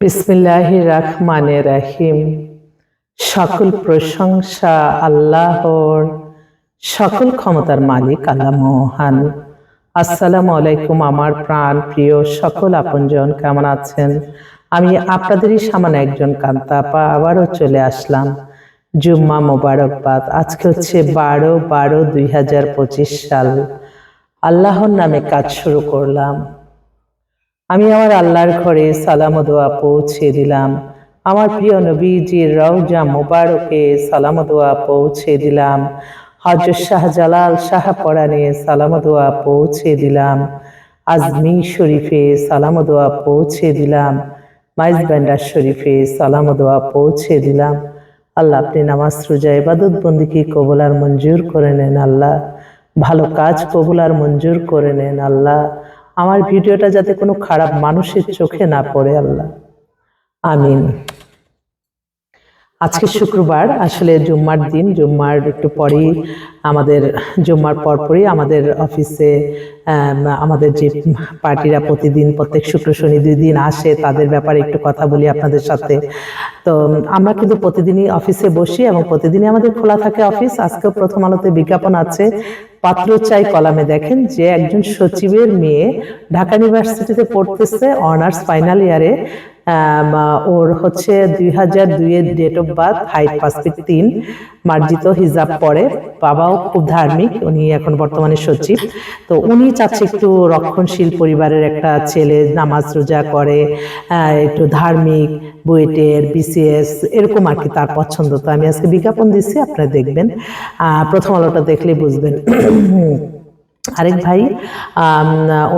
বিসমিল্লাহ রহমানে রাহিম। সকল প্রশংসা আল্লাহর, সকল ক্ষমতার মালিক আল্লাহ মহান। আসসালামু আলাইকুম আমার প্রাণ প্রিয় সকল আপনজন, কেমন আছেন? আমি আপনাদেরই সামান্য একজন কান্তাপা আবারও চলে আসলাম। জুম্মা মোবারকবাদ, আজকে হচ্ছে বারো বারো দুই সাল। আল্লাহর নামে কাজ শুরু করলাম। আমি আমার আল্লাহর ঘরে সালাম দোয়া পৌঁছে দিলাম। আমার প্রিয় নবীজির রওজা মোবারকে সালাম দোয়া পৌঁছে দিলাম। হজরত শাহজালাল শাহ পরানে সালাম দোয়া পৌঁছে দিলাম। আজমি শরীফে সালাম দোয়া পৌঁছে দিলাম। মাইজ ব্যান্ডার শরীফে সালাম দোয়া পৌঁছে দিলাম। আল্লাহ আপনি নামাজ, রোজা, ইবাদত বন্দিকে কবুল আর মঞ্জুর করে নেন আল্লাহ। ভালো কাজ কবুল আর মঞ্জুর করে নেন আল্লাহ। আমার ভিডিওটা যাতে কোনো খারাপ মানুষের চোখে না পড়ে আল্লাহ। আমিন। আজকে শুক্রবার, আসলে জুম্মার দিন, জুম্মার একটু পরেই আমাদের, জুম্মার পরপরই আমাদের অফিসে আমাদের যে পার্টিরা প্রতিদিন, প্রত্যেক শুক্র, শনি দুই দিন আসে, তাদের ব্যাপারে একটু কথা বলি আপনাদের সাথে। তো, আমরা কিন্তু প্রতিদিনই অফিসে বসি এবং প্রতিদিনই আমাদের খোলা থাকে অফিস। আজকেও প্রথম আলোতে বিজ্ঞাপন আছে। পাত্র চাই কলামে দেখেন যে একজন সচিবের মেয়ে ঢাকা ইউনিভার্সিটিতে পড়তেছে অনার্স ফাইনাল ইয়ারে। ওর হচ্ছে দুই হাজার দুইয়ের ডেট অফ বার্থ হাইট পাঁচ তিন, মার্জিত হিজাব পরে। বাবাও খুব ধার্মিক, উনি এখন বর্তমানে সচিব। তো উনি চাচ্ছে একটু রক্ষণশীল পরিবারের একটা ছেলে, নামাজ রোজা করে একটু ধার্মিক, বুয়েটের, বিসিএস, এরকম আর কি তার পছন্দ। তো আমি আজকে বিজ্ঞাপন দিচ্ছি আপনারা দেখবেন। প্রথম আলোটা দেখলেই বুঝবেন। আরেক ভাই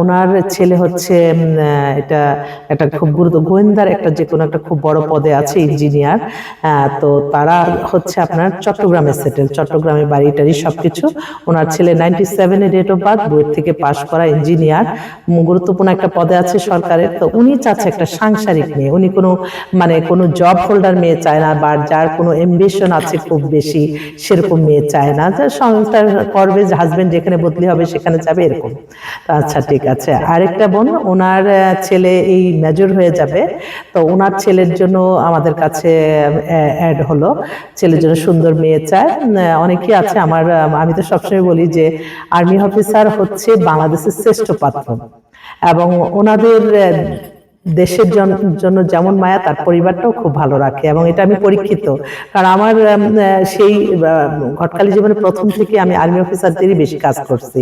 ওনার ছেলে হচ্ছে এটা একটা খুব গুরুত্ব গোয়েন্দার একটা যে কোনো একটা খুব বড় পদে আছে ইঞ্জিনিয়ার। তো তারা হচ্ছে আপনার চট্টগ্রামে সেটেল চট্টগ্রামে বাড়ি টাড়ি সবকিছু। ওনার ছেলে নাইনটি সেভেনে ডেট অফ বার্থ বইয়ের থেকে পাশ করা ইঞ্জিনিয়ার গুরুত্বপূর্ণ একটা পদে আছে সরকারের। তো উনি চাচ্ছে একটা সাংসারিক মেয়ে। উনি কোনো মানে কোনো জব হোল্ডার মেয়ে চায় না বা যার কোনো এম্বিশন আছে খুব বেশি সেরকম মেয়ে চায় না। যে সংসার করবে হাজবেন্ড যেখানে বদলি হবে সেখানে যাবে এরকম। তো আচ্ছা ঠিক আছে। আরেকটা বোন ওনার ছেলে এই মেজর হয়ে যাবে। তো ওনার ছেলের জন্য আমাদের কাছে অ্যাড হলো। ছেলের জন্য সুন্দর মেয়ে চায় অনেকেই আছে আমার আমি তো সবসময় বলি যে আর্মি অফিসার হচ্ছে বাংলাদেশের শ্রেষ্ঠ পাত্র। এবং ওনাদের দেশের জন্য যেমন মায়া তার পরিবারটাও খুব ভালো রাখে এবং এটা আমি পরীক্ষিত। কারণ আমার সেই ঘটকালি জীবনে প্রথম থেকে আমি আর্মি অফিসারদেরই বেশি কাজ করছি।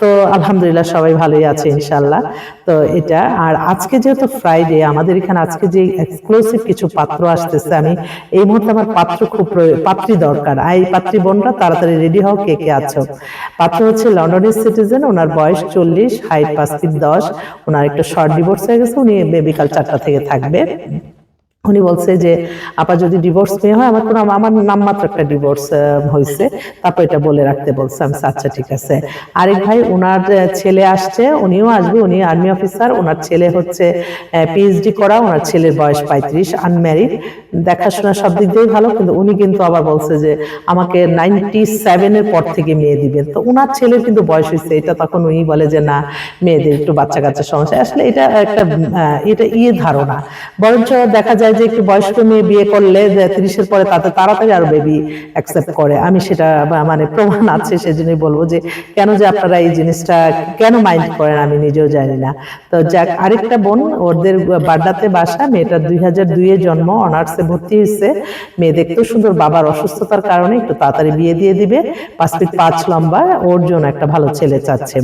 তো আলহামদুলিল্লাহ সবাই ভালোই আছে ইনশাল্লাহ তো এটা আর আজকে যেহেতু ফ্রাইডে আমাদের এখানে আজকে যে এক্সক্লুসিভ কিছু পাত্র আসতেছে আমি এই মুহূর্তে আমার পাত্র খুব পাত্রী দরকার। আর এই পাত্রী বোনরা তাড়াতাড়ি রেডি হও কে কে আছো? পাত্র হচ্ছে লন্ডনের সিটিজেন ওনার বয়স চল্লিশ হাইট পাঁচ ফিট দশ ওনার একটা শর্ট ডিভোর্স হয়ে গেছে উনি বিকাল চারটা থেকে থাকবে। উনি বলছে যে, আপা যদি ডিভোর্স মেয়ে হয়, আমার কোনো, আমার নামমাত্র একটা ডিভোর্স হয়েছে তারপর এটা বলে রাখতে বলছে আমি আচ্ছা ঠিক আছে। আরেক ভাই ওনার ছেলে আসছে, উনিও আসবে, উনি আর্মি অফিসার ওনার ছেলে হচ্ছে পিএইচডি করা ওনার ছেলের বয়স পঁয়ত্রিশ আনম্যারিড দেখাশোনা সব দিক দিয়েই ভালো, কিন্তু উনি কিন্তু আবার বলছে যে, আমাকে নাইনটি সেভেনের পর থেকে মেয়ে দিবেন। তো ওনার ছেলের কিন্তু বয়স হয়েছে এটা তখন উনি বলে যে, না, মেয়েদের একটু বাচ্চা কাচ্চা সমস্যা। আসলে এটা একটা এটা ইয়ে ধারণা। বরঞ্চ দেখা যায় যে একটু বয়স্ক মেয়ে বিয়ে করলে যে তিরিশের পরে তাতে তাড়াতাড়ি আরও বেবি অ্যাকসেপ্ট করে। আমি সেটা মানে প্রমাণ আছে সেজন্যই বলব যে কেন যে আপনারা এই জিনিসটা কেন মাইন্ড করেন আমি নিজেও জানি না। তো যাক, আরেকটা বোন, ওদের বাড্ডাতে বাসা মেয়েটার দুই হাজার দুইয়ে জন্ম, অনার্সে ভর্তি হয়েছে। মেয়ে দেখতেও সুন্দর, বাবার অসুস্থতার কারণে একটু তাড়াতাড়ি বিয়ে দিয়ে দিবে। পাঁচ ফিট পাঁচ লম্বা, ওর জন্য একটা ভালো ছেলে চাচ্ছে।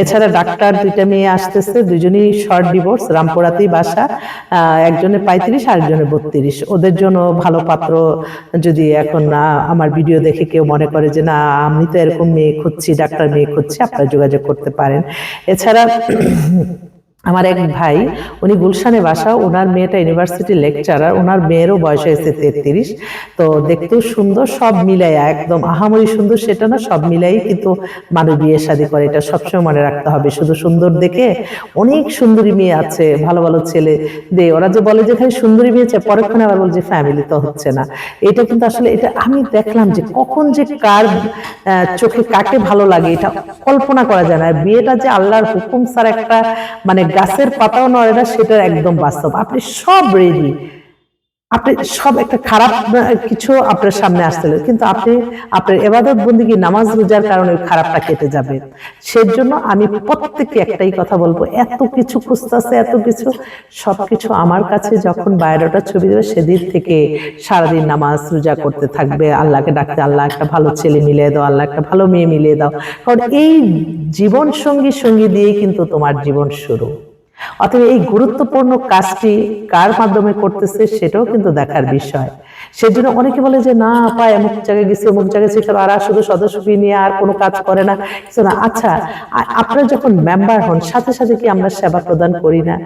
এছাড়া ডাক্তার দুইটা মেয়ে আসতেছে, দুজনেই শর্ট ডিভোর্স রামপুরাতেই বাসা। একজনের পঁয়ত্রিশ আরেকজনের বত্রিশ। ওদের জন্য ভালো পাত্র যদি এখন না আমার ভিডিও দেখে কেউ মনে করে যে, না, আমি তো এরকম মেয়ে খুঁজছি, ডাক্তার মেয়ে খুঁজছি, আপনারা যোগাযোগ করতে পারেন। এছাড়া আমার এক ভাই, উনি গুলশানে বাসা ওনার মেয়েটা ইউনিভার্সিটি লেকচারার ওনার মেয়েরও বয়স হয়েছে তেত্রিশ। তো দেখতেও সুন্দর, সব মিলাই একদম আহামরি সুন্দর, সেটা না, সব মিলাই কিন্তু মানুষ বিয়ে শাদী করে। এটা সবসময় মনে রাখতে হবে, শুধু সুন্দর দেখে অনেক সুন্দরী মেয়ে আছে, ভালো ভালো ছেলে দে ওরা যে বলে যে খালি সুন্দরী মেয়ে আছে পরক্ষণে আবার বলে যে ফ্যামিলি তো হচ্ছে না। এটা কিন্তু আসলে, এটা আমি দেখলাম যে কখন যে কার চোখে কাকে ভালো লাগে, এটা কল্পনা করা যায় না। বিয়েটা যে আল্লাহর হুকুম, স্যার, একটা মানে গাছের পাতাও নড়ে না সেটার একদম বাস্তব। আপনি সব রেডি আপনি সব একটা খারাপ কিছু আপনার সামনে আসছিল কিন্তু আপনি, আপনার এবাদত বন্দিগি নামাজ রোজার কারণে ওই খারাপটা কেটে যাবে। সেজন্য আমি প্রত্যেককে একটাই কথা বলব, এত কিছু খুঁজতেছে, এত কিছু, সবকিছু আমার কাছে যখন বায়োডাটা ছবি দেবে, সেদিন থেকে সারাদিন নামাজ রোজা করতে থাকবে। আল্লাহকে ডাকতে, আল্লাহ একটা ভালো ছেলে মিলিয়ে দাও, আল্লাহ একটা ভালো মেয়ে মিলিয়ে দাও। কারণ এই জীবন সঙ্গী সঙ্গী দিয়েই কিন্তু তোমার জীবন শুরু। অতএব এই গুরুত্বপূর্ণ কাজটি কার মাধ্যমে করতেছে সেটাও কিন্তু দেখার বিষয়। সেজন্য অনেকে বলে যে, না, পায় অমুক জায়গায় গেছে, অমুক জায়গায় গেছে আর, শুধু সদস্য ফি নিয়ে আর কোনো কাজ করে না। না আচ্ছা আপনারা যখন মেম্বার হন, সাথে সাথে কি আমরা সেবা প্রদান করি না?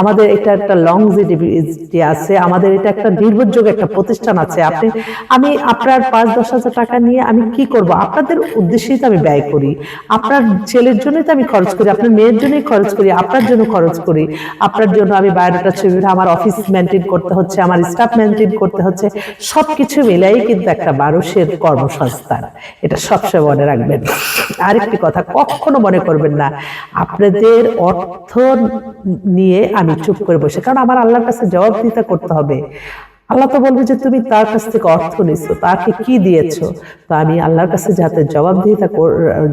আমাদের এটা একটা লংজিভিটি আছে, আমাদের এটা একটা নির্ভরযোগ্য একটা প্রতিষ্ঠান আছে। আপনি, আমি আপনার পাঁচ, দশ হাজার টাকা নিয়ে আমি কি করব? আপনাদের উদ্দেশ্যেই তো আমি ব্যয় করি। আপনার ছেলের জন্যই তো আমি খরচ করি, আপনার মেয়ের জন্যই খরচ করি, আপনার জন্য খরচ করি। আপনার জন্য আমি বায়োডাটা ছবি আমার অফিস মেনটেন করতে হচ্ছে, আমার স্টাফ মেনটেন করতে হচ্ছে। সবকিছু মিলাই কিন্তু একটা মানুষের কর্মসংস্থান। এটা সবসময় মনে রাখবেন। আরেকটি কথা, কখনো মনে করবেন না। আপনাদের অর্থ নিয়ে আমি চুপ করে বসে, কারণ আমার আল্লাহর কাছে জবাবদিহিতা করতে হবে। আল্লাহ তো বলবে যে তুমি তার কাছ থেকে অর্থ নিছো, তাকে কি দিয়েছ? তো আমি আল্লাহর কাছে যাতে জবাবদিহিতা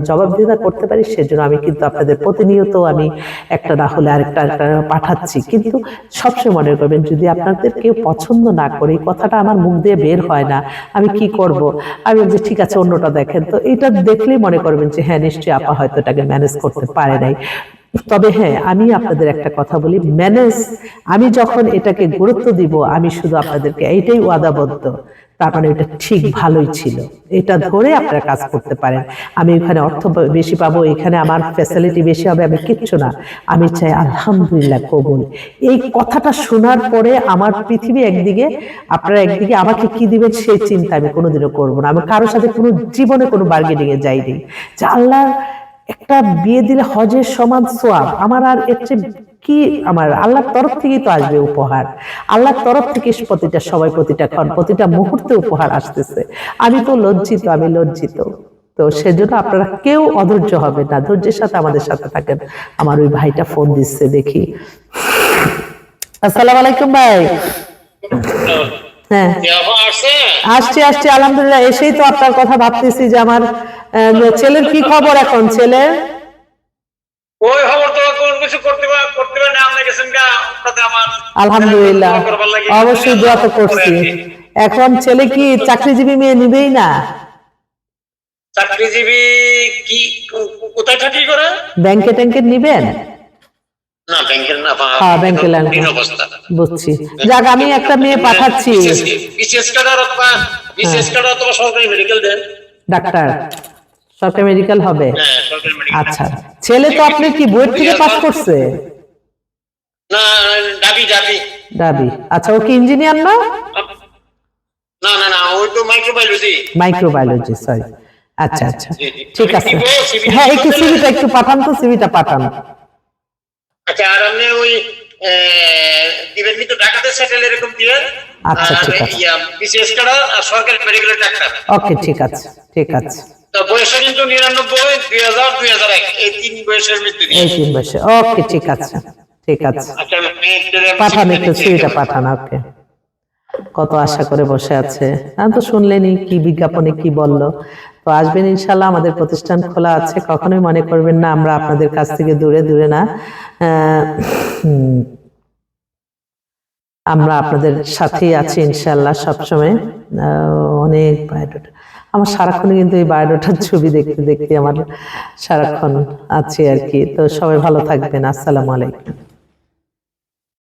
জবাবদিহিতা করতে পারি, সেজন্য আমি কিন্তু আপনাদের প্রতিনিয়ত আমি একটা না হলে আরেকটা আরেকটা পাঠাচ্ছি। কিন্তু সবসময় মনে করবেন, যদি আপনাদের কেউ পছন্দ না করে এই কথাটা আমার মুখ দিয়ে বের হয় না, আমি কি করব? আমি বলছি, ঠিক আছে, অন্যটা দেখেন। তো এটা দেখলেই মনে করবেন যে হ্যাঁ নিশ্চয়ই আপা হয়তো এটাকে ম্যানেজ করতে পারে নাই। তবে হ্যাঁ আমি আপনাদের একটা কথা বলি ম্যানেজ আমি যখন এটাকে গুরুত্ব দিব, আমি শুধু আপনাদেরকে এইটাই ওয়াদাবদ্ধ। তার মানে এটা ঠিক ভালোই ছিল। এটা ধরে আপনারা কাজ করতে পারেন। আমি এখানে অর্থ বেশি পাবো, এখানে আমার ফ্যাসিলিটি বেশি হবে, আমি কিচ্ছু না। আমি চাই আলহামদুলিল্লাহ কবুল। এই কথাটা শোনার পরে আমার পৃথিবী একদিকে, আপনারা একদিকে আমাকে কি দিবেন সেই চিন্তা আমি কোনোদিনও করব না। আমি কারোর সাথে কোনো জীবনে কোনো বার্গেনিং এ যাইনি। যে আল্লাহ একটা বিয়ে দিলে হজের সমান সোয়াব আমার আর এর কি আমার? আল্লাহর তরফ থেকেই তো আসবে উপহার। আল্লাহর তরফ থেকে প্রতিটা, সবাই প্রতিটা ক্ষণ, প্রতিটা মুহূর্তে উপহার আসতেছে। আমি তো লজ্জিত, আমি লজ্জিত। তো সেজন্য আপনারা কেউ অধৈর্য হবে না। ধৈর্যের সাথে আমাদের সাথে থাকেন। আমার ওই ভাইটা ফোন দিচ্ছে, দেখি। আসসালামু আলাইকুম ভাই। হ্যাঁ। আসছে? আসছি আলহামদুলিল্লাহ। এসেই তো আপনার কথা ভাবতেছি যে আমার আহ, ছেলের কি খবর এখন ছেলের ওই খবর তো কোন কিছু করতে করতে না আপনি গেছেন গা। আমার আলহামদুলিল্লাহ। অবশ্যই দোয়া তো করছি। এখন ছেলে কি চাকরিজীবী মেয়ে নিবেই না? চাকরিজীবী কি কোথায় চাকরি করে? ব্যাংকে ট্যাঙ্কে নিবেন? বুঝছি। যাক আমি একটা মেয়ে পাঠাচ্ছি। অথবা সরকারি মেডিকেল দেন। ডাক্তার সরকারি মেডিকেল হবে? হ্যাঁ আচ্ছা ছেলে তো আপনি কি থেকে পাস করছে? না দাবি দাবি দাবি আচ্ছা ও কি ইঞ্জিনিয়ার না? না না না ওই তো মাইক্রোবায়োলজি মাইক্রোবায়োলজি সরি আচ্ছা আচ্ছা। ঠিক আছে। হ্যাঁ একটু? সিভিটা একটু পাঠান তো সিভিটা পাঠান। আচ্ছা আর আপনি ওই দিবেন কিন্তু ঢাকাতে সেটেল এরকম দিবেন আচ্ছা, ঠিক আছে। বিশেষ আর সরকারি মেডিকেলের ডাক্তার। ওকে ঠিক আছে ঠিক আছে। তো বয়সে কিন্তু নিরানব্বই দুই হাজার দুই হাজার এক। এই তিন বয়সের মধ্যে এই তিন বয়সে। ওকে ঠিক আছে ঠিক আছে। আচ্ছা পাঠান একটু। পাঠান ওকে। কত আশা করে বসে আছে। আমি তো শুনলেনি কি বিজ্ঞাপনে কি বলল। তো আসবেন ইনশাল্লাহ, আমাদের প্রতিষ্ঠান খোলা আছে, কখনোই মনে করবেন না আমরা আপনাদের কাছ থেকে দূরে দূরে না। আমরা আপনাদের সাথেই আছি ইনশাল্লাহ সবসময়। অনেক বায়োডাটা আমার সারাক্ষণ কিন্তু এই বায়োডাটার ছবি দেখতে দেখতে আমার সারাক্ষণ আছে আর কি। তো সবাই ভালো থাকবেন। আসসালামু আলাইকুম।